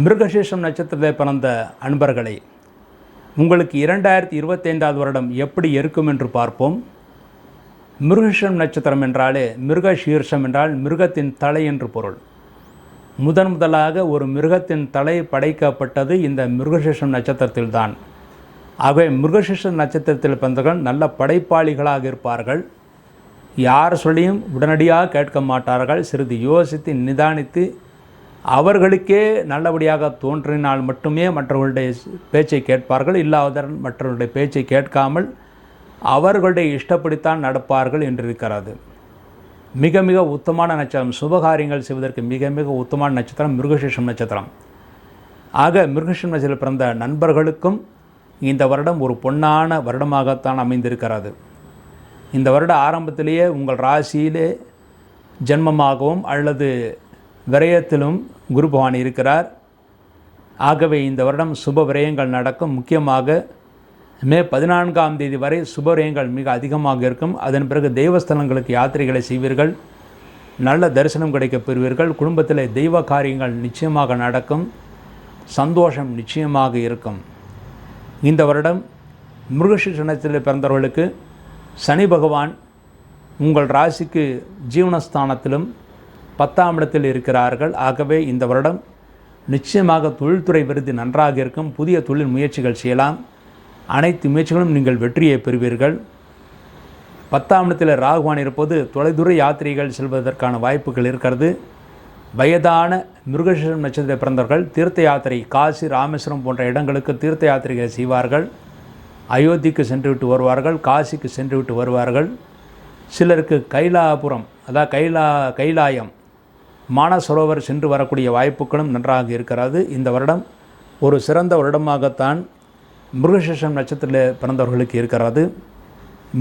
மிருகசேஷம் நட்சத்திரத்தை பிறந்த அன்பர்களை உங்களுக்கு இரண்டாயிரத்தி இருபத்தைந்தாவது வருடம் எப்படி இருக்கும் என்று பார்ப்போம். மிருகசீர்ஷம் நட்சத்திரம் என்றாலே மிருகசீர்ஷம் என்றால் மிருகத்தின் தலை என்று பொருள். முதன் முதலாக ஒரு மிருகத்தின் தலை படைக்கப்பட்டது இந்த மிருகசேஷம் நட்சத்திரத்தில்தான். ஆகவே மிருகசீர்ஷம் நட்சத்திரத்தில் பிறந்தவர்கள் நல்ல படைப்பாளிகளாக இருப்பார்கள். யார் சொல்லியும் உடனடியாக கேட்க மாட்டார்கள். சிறிது யோசித்து நிதானித்து அவர்களுக்கே நல்லபடியாக தோன்றினால் மட்டுமே மற்றவர்களுடைய பேச்சை கேட்பார்கள் இல்லாதவன் மற்றவர்களுடைய பேச்சை கேட்காமல் அவர்களுடைய இஷ்டப்படித்தான் நடப்பார்கள் என்றிருக்கிறது. மிக மிக உத்தமான நட்சத்திரம் சுபகாரியங்கள் செய்வதற்கு மிக மிக உத்தமான நட்சத்திரம் மிருகசேஷம் நட்சத்திரம். ஆக மிருகசேஷம் நட்சத்திரம் பிறந்த நண்பர்களுக்கும் இந்த வருடம் ஒரு பொன்னான வருடமாகத்தான் அமைந்திருக்கிறது. இந்த வருட ஆரம்பத்திலேயே உங்கள் ராசியிலே ஜென்மமாகவும் அல்லது விரயத்திலும் குரு பகவான் இருக்கிறார். ஆகவே இந்த வருடம் சுப விரயங்கள் நடக்கும். முக்கியமாக மே பதினான்காம் தேதி வரை சுப விரயங்கள் மிக அதிகமாக இருக்கும். அதன் பிறகு தெய்வஸ்தலங்களுக்கு யாத்திரைகளை செய்வீர்கள். நல்ல தரிசனம் கிடைக்கப் பெறுவீர்கள். குடும்பத்தில் தெய்வ காரியங்கள் நிச்சயமாக நடக்கும். சந்தோஷம் நிச்சயமாக இருக்கும். இந்த வருடம் மிருகசீஷனத்தில் பிறந்தவர்களுக்கு சனி பகவான் உங்கள் ராசிக்கு ஜீவனஸ்தானத்திலும் பத்தாம் இடத்தில் இருக்கிறார்கள். ஆகவே இந்த வருடம் நிச்சயமாக தொழில்துறை விருது நன்றாக இருக்கும். புதிய தொழில் முயற்சிகள் செய்யலாம். அனைத்து முயற்சிகளும் நீங்கள் வெற்றியை பெறுவீர்கள். பத்தாம் இடத்தில் ராகுவான் இருப்பது தொலைதூர யாத்திரைகள் செல்வதற்கான வாய்ப்புகள் இருக்கிறது. வயதான மிருகசீரம் நட்சத்திர பிறந்தவர்கள் தீர்த்த யாத்திரை காசி ராமேஸ்வரம் போன்ற இடங்களுக்கு தீர்த்த யாத்திரைகள் செய்வார்கள். அயோத்திக்கு சென்றுவிட்டு வருவார்கள் காசிக்கு சென்றுவிட்டு வருவார்கள். சிலருக்கு கைலாபுரம் அதாவது கைலா கைலாயம் மானசரோவர் சென்று வரக்கூடிய வாய்ப்புகளும் நன்றாக இருக்கிறது. இந்த வருடம் ஒரு சிறந்த வருடமாகத்தான் மிருகசிஷம் நட்சத்திரத்தில் பிறந்தவர்களுக்கு இருக்கிறது.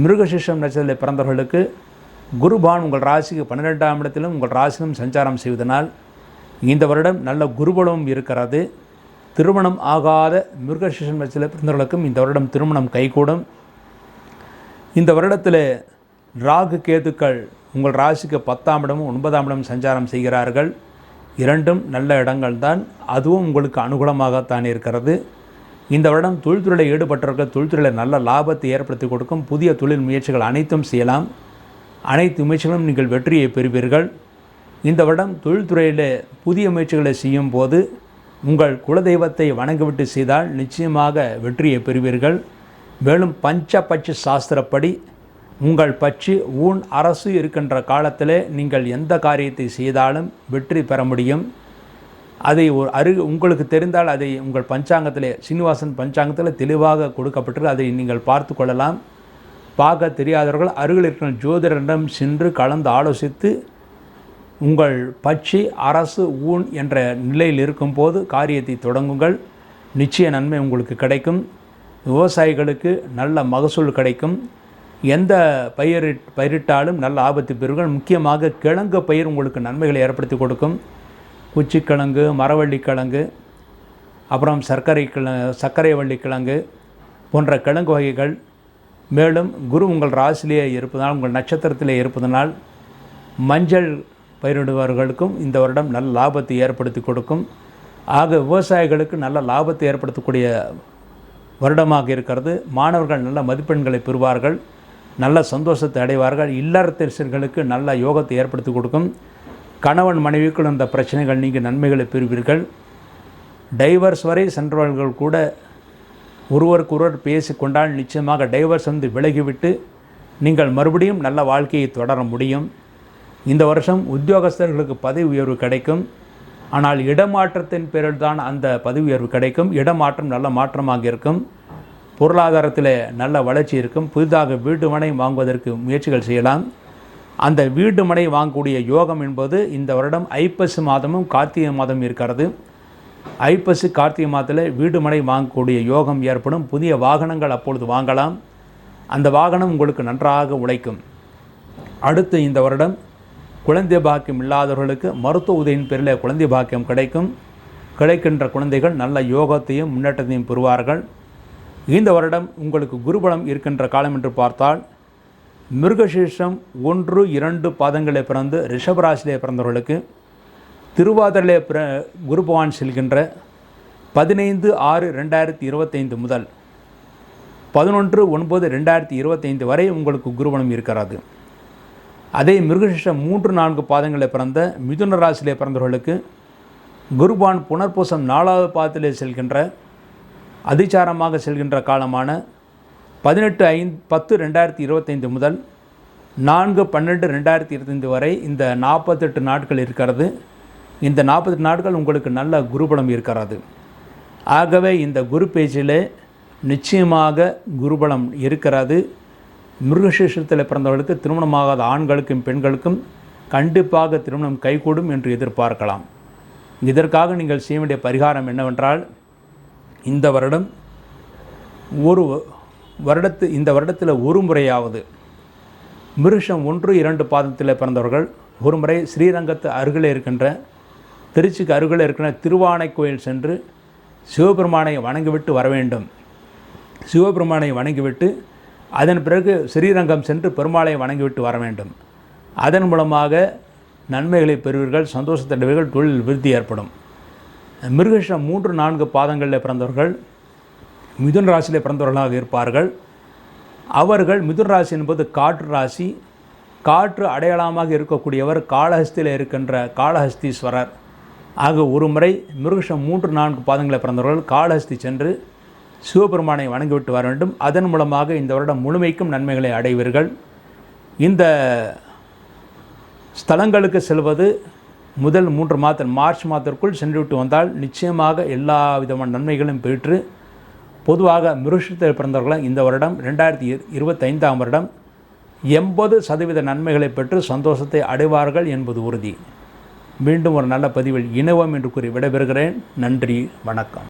மிருகசிஷம் நட்சத்திரத்தில் பிறந்தவர்களுக்கு குருபான் உங்கள் ராசிக்கு பன்னிரெண்டாம் இடத்திலும் உங்கள் ராசியிலும் சஞ்சாரம் செய்வதனால் இந்த வருடம் நல்ல குருபலமும் இருக்கிறது. திருமணம் ஆகாத மிருகசிஷம் நட்சத்திரத்தில் பிறந்தவர்களுக்கும் இந்த வருடம் திருமணம் கைகூடும். இந்த வருடத்தில் ராகு கேதுக்கள் உங்கள் ராசிக்கு பத்தாம் இடமும் ஒன்பதாம் இடமும் சஞ்சாரம் செய்கிறார்கள். இரண்டும் நல்ல இடங்கள் தான் அதுவும் உங்களுக்கு அனுகூலமாகத்தான் இருக்கிறது. இந்த வருடம் தொழில்துறையில் ஈடுபட்டவர்கள் தொழில்துறையில் நல்ல லாபத்தை ஏற்படுத்தி கொடுக்கும். புதிய தொழில் முயற்சிகள் அனைத்தும் செய்யலாம். அனைத்து முயற்சிகளும் நீங்கள் வெற்றியை பெறுவீர்கள். இந்த வருடம் தொழில்துறையில் புதிய முயற்சிகளை செய்யும் போது உங்கள் குலதெய்வத்தை வணங்கிவிட்டு செய்தால் நிச்சயமாக வெற்றியை பெறுவீர்கள். மேலும் பஞ்சபட்ச சாஸ்திரப்படி உங்கள் பட்சி ஊன் அரசு இருக்கின்ற காலத்திலே நீங்கள் எந்த காரியத்தை செய்தாலும் வெற்றி பெற முடியும். அதை ஒரு அரு உங்களுக்கு தெரிந்தால் அதை உங்கள் பஞ்சாங்கத்திலே சீனிவாசன் பஞ்சாங்கத்தில் தெளிவாக கொடுக்கப்பட்டு அதை நீங்கள் பார்த்து கொள்ளலாம். பார்க்க தெரியாதவர்கள் அருகில் இருக்கிற ஜோதிடரிடம் சென்று கலந்து ஆலோசித்து உங்கள் பட்சி அரசு ஊன் என்ற நிலையில் இருக்கும்போது காரியத்தை தொடங்குங்கள். நிச்சய நன்மை உங்களுக்கு கிடைக்கும். விவசாயிகளுக்கு நல்ல மகசூல் கிடைக்கும். எந்த பயிரிட் பயிரிட்டாலும் நல்ல ஆபத்து பெறுங்கள். முக்கியமாக கிழங்கு பயிர் உங்களுக்கு நன்மைகளை ஏற்படுத்தி கொடுக்கும். குச்சிக்கிழங்கு மரவள்ளி கிழங்கு அப்புறம் சர்க்கரை கிழ சர்க்கரை வள்ளி கிழங்கு போன்ற கிழங்கு வகைகள். மேலும் குரு உங்கள் ராசிலேயே இருப்பதனால் உங்கள் நட்சத்திரத்திலே இருப்பதனால் மஞ்சள் பயிரிடுபவர்களுக்கும் இந்த வருடம் நல்ல லாபத்தை ஏற்படுத்தி கொடுக்கும். ஆக விவசாயிகளுக்கு நல்ல லாபத்தை ஏற்படுத்தக்கூடிய வருடமாக இருக்கிறது. மாணவர்கள் நல்ல மதிப்பெண்களை பெறுவார்கள். நல்ல சந்தோஷத்தை அடைவார்கள். இல்லறத்தரசர்களுக்கு நல்ல யோகத்தை ஏற்படுத்தி கொடுக்கும். கணவன் மனைவிக்குள் அந்த பிரச்சனைகள் நீங்கள் நன்மைகளை பெறுவீர்கள். டைவர்ஸ் வரை சென்றவர்கள் கூட ஒருவருக்கொருவர் பேசி கொண்டால் நிச்சயமாக டைவர்ஸ் வந்து விலகிவிட்டு நீங்கள் மறுபடியும் நல்ல வாழ்க்கையை தொடர முடியும். இந்த வருஷம் உத்தியோகஸ்தர்களுக்கு பதவி உயர்வு கிடைக்கும். ஆனால் இடமாற்றத்தின் பேரில் தான் அந்த பதவி உயர்வு கிடைக்கும். இடமாற்றம் நல்ல மாற்றமாக இருக்கும். பொருளாதாரத்தில் நல்ல வளர்ச்சி இருக்கும். புதிதாக வீடு மனை வாங்குவதற்கு முயற்சிகள் செய்யலாம். அந்த வீடு மனை வாங்கக்கூடிய யோகம் என்பது இந்த வருடம் ஐப்பசி மாதமும் கார்த்திகை மாதம் இருக்கிறது. ஐப்பசி கார்த்திகை மாதத்தில் வீடு மனை வாங்கக்கூடிய யோகம் ஏற்படும். புதிய வாகனங்கள் அப்பொழுது வாங்கலாம். அந்த வாகனம் உங்களுக்கு நன்றாக உழைக்கும். அடுத்து இந்த வருடம் குழந்தை பாக்கியம் இல்லாதவர்களுக்கு மருத்துவ உதவியின் பேரில் குழந்தை பாக்கியம் கிடைக்கும். கிடைக்கின்ற குழந்தைகள் நல்ல யோகத்தையும் முன்னேற்றத்தையும் பெறுவார்கள். இந்த வருடம் உங்களுக்கு குருபலம் இருக்கின்ற காலம் என்று பார்த்தால் மிருகசீர்ஷம் ஒன்று இரண்டு பாதங்களே பிறந்து ரிஷபராசிலே பிறந்தவர்களுக்கு திருவாதிரிலே பிற குரு பகவான் செல்கின்ற பதினைந்து ஆறு ரெண்டாயிரத்தி இருபத்தைந்து முதல் பதினொன்று ஒன்பது ரெண்டாயிரத்தி இருபத்தைந்து வரை உங்களுக்கு குருபலம் இருக்கிறது. அதே மிருகசிஷம் மூன்று நான்கு பாதங்களில் பிறந்த மிதுன ராசியிலே பிறந்தவர்களுக்கு குருபான் புனர்பூசம் நாலாவது பாதத்திலே செல்கின்ற அதிச்சாரமாக செல்கின்ற காலமான பதினெட்டு ஐந்து பத்து ரெண்டாயிரத்தி இருபத்தைந்து முதல் நான்கு பன்னெண்டு ரெண்டாயிரத்தி இருபத்தைந்து வரை இந்த நாற்பத்தெட்டு நாட்கள் இருக்கிறது. இந்த நாற்பத்தெட்டு நாட்கள் உங்களுக்கு நல்ல குருபலம் இருக்கிறது. ஆகவே இந்த குரு பேச்சிலே நிச்சயமாக குருபலம் இருக்கிறது. மிருகசீஷத்தில் பிறந்தவர்களுக்கு திருமணமாகாத ஆண்களுக்கும் பெண்களுக்கும் கண்டிப்பாக திருமணம் கைகூடும் என்று எதிர்பார்க்கலாம். இதற்காக நீங்கள் செய்ய வேண்டிய பரிகாரம் என்னவென்றால் இந்த வருடம் ஒரு வருடத்து இந்த வருடத்தில் ஒரு முறையாவது மிருஷம் ஒன்று இரண்டு பாதத்தில் பிறந்தவர்கள். ஒரு முறை ஸ்ரீரங்கத்து அருகில் இருக்கின்ற திருச்சிக்கு அருகில் இருக்கின்ற திருவானை கோயில் சென்று சிவபெருமானை வணங்கிவிட்டு வர வேண்டும். சிவபெருமானை வணங்கிவிட்டு அதன் பிறகு ஸ்ரீரங்கம் சென்று பெருமாளை வணங்கிவிட்டு வர வேண்டும். அதன் மூலமாக நன்மைகளை பெறுவீர்கள் சந்தோஷத்தடைவீர்கள் தொழில் விருத்தி ஏற்படும். மிருகஷம் மூன்று நான்கு பாதங்களில் பிறந்தவர்கள் மிதுன் ராசியில் பிறந்தவர்களாக இருப்பார்கள். அவர்கள் மிதுன் ராசி என்பது காற்று ராசி. காற்று அடையாளமாக இருக்கக்கூடியவர் காளஹஸ்தியில் இருக்கின்ற காளஹஸ்தீஸ்வரர் ஆக ஒரு முறை மிருகஷம் மூன்று நான்கு பாதங்களில் பிறந்தவர்கள் காளஹஸ்தி சென்று சிவபெருமானை வணங்கிவிட்டு வர வேண்டும். அதன் மூலமாக இந்த வருடம் முழுமைக்கும் நன்மைகளை அடைவீர்கள். இந்த ஸ்தலங்களுக்கு செல்வது முதல் மூன்று மாதம் மார்ச் மாதத்திற்குள் சென்றுவிட்டு வந்தால் நிச்சயமாக எல்லா விதமான நன்மைகளும் பெற்று பொதுவாக மிருஷத்தில் பிறந்தவர்களும் இந்த வருடம் ரெண்டாயிரத்தி இருபத்தைந்தாம் வருடம் எண்பது சதவீத நன்மைகளை பெற்று சந்தோஷத்தை அடைவார்கள் என்பது உறுதி. மீண்டும் ஒரு நல்ல பதிவில் இணைவோம் என்று கூறி விடைபெறுகிறேன். நன்றி வணக்கம்.